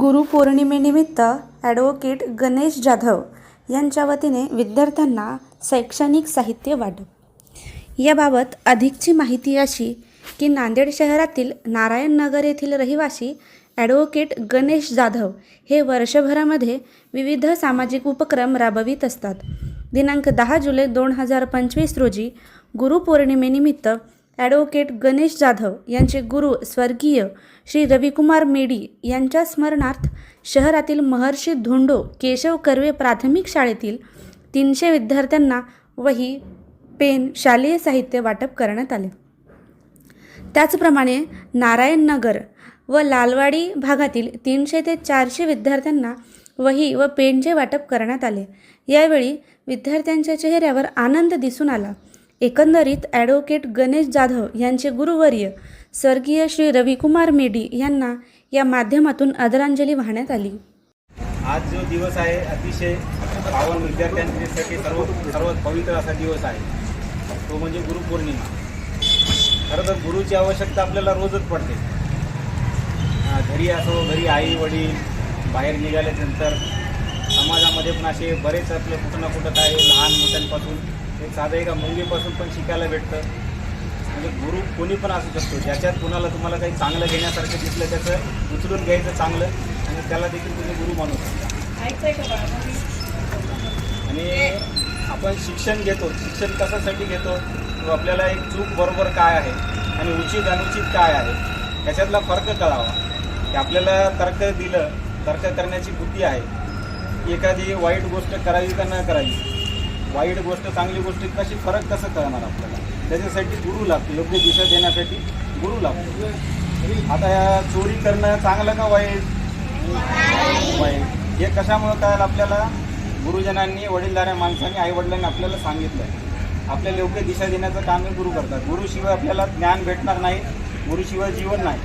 गुरुपौर्णिमेनिमित्त advocate Ganesh Jadhav यांच्या वतीने विद्यार्थ्यांना शैक्षणिक साहित्य वाटप. याबाबत अधिकची माहिती अशी की नांदेड शहरातील नारायणनगर येथील रहिवासी ॲडव्होकेट गणेश जाधव हे वर्षभरामध्ये विविध सामाजिक उपक्रम राबवित असतात. दिनांक दहा जुलै दोन हजार पंचवीस रोजी गुरुपौर्णिमेनिमित्त ॲडव्होकेट गणेश जाधव यांचे गुरु स्वर्गीय श्री रविकुमार मेडी यांच्या स्मरणार्थ शहरातील महर्षी धोंडो केशव कर्वे प्राथमिक शाळेतील तीनशे विद्यार्थ्यांना वही पेन शालेय साहित्य वाटप करण्यात आले. त्याचप्रमाणे नारायण नगर व लालवाडी भागातील तीनशे ते चारशे विद्यार्थ्यांना वही व पेनचे वाटप करण्यात आले. यावेळी विद्यार्थ्यांच्या चेहऱ्यावर आनंद दिसून आला. एकंदरीत ॲडव्होकेट गणेश जाधव यांचे गुरुवर्य स्वर्गीय श्री रविकुमार मेडी यांना या माध्यमातून आदरांजली वाहण्यात आली. आज जो दिवस आहे अतिशय पावन विद्यार्थ्यांसाठी सर्व सर्वात पवित्र असा दिवस आहे. तो म्हणजे गुरुपौर्णिमा. खरं तर गुरुची आवश्यकता आपल्याला रोजच पडते. घरी असो घरी आई वडील बाहेर निघाल्यानंतर समाजामध्ये पण असे बरेच आपले कुठं ना कुठं काय लहान मोठ्यांपासून एक साधं एका मुंगीपासून पण शिकायला भेटतं. म्हणजे गुरु कोणी पण असू शकतो. ज्याच्यात कुणाला तुम्हाला काही चांगलं घेण्यासारखं दिसलं त्याचं उचलून घ्यायचं चांगलं आणि त्याला देखील तुम्ही गुरु मानू शकता. आणि आपण शिक्षण घेतो. शिक्षण कशासाठी घेतो? तो आपल्याला एक चूक बरोबर काय आहे आणि उचित अनुचित काय आहे याच्यातला फरक कळावा. की आपल्याला तर्क दिलं तर्क करण्याची बुद्धी आहे. एखादी वाईट गोष्ट करावी का न करावी? वाईट गोष्ट चांगली गोष्ट कशी फरक कसं कळणार आपल्याला? त्याच्यासाठी गुरु लागतो योग्य दिशा देण्यासाठी गुरु लागतो. आता या चोरी करणं चांगलं का वाईट? वाईट. हे कशामुळं कळालं आपल्याला? गुरुजनांनी वडीलधाऱ्या माणसांनी आईवडिलांनी आपल्याला सांगितलं. आपल्याला योग्य दिशा देण्याचं काम हे गुरु करतात. गुरुशिवाय आपल्याला ज्ञान भेटणार नाही गुरुशिवाय जीवन नाही.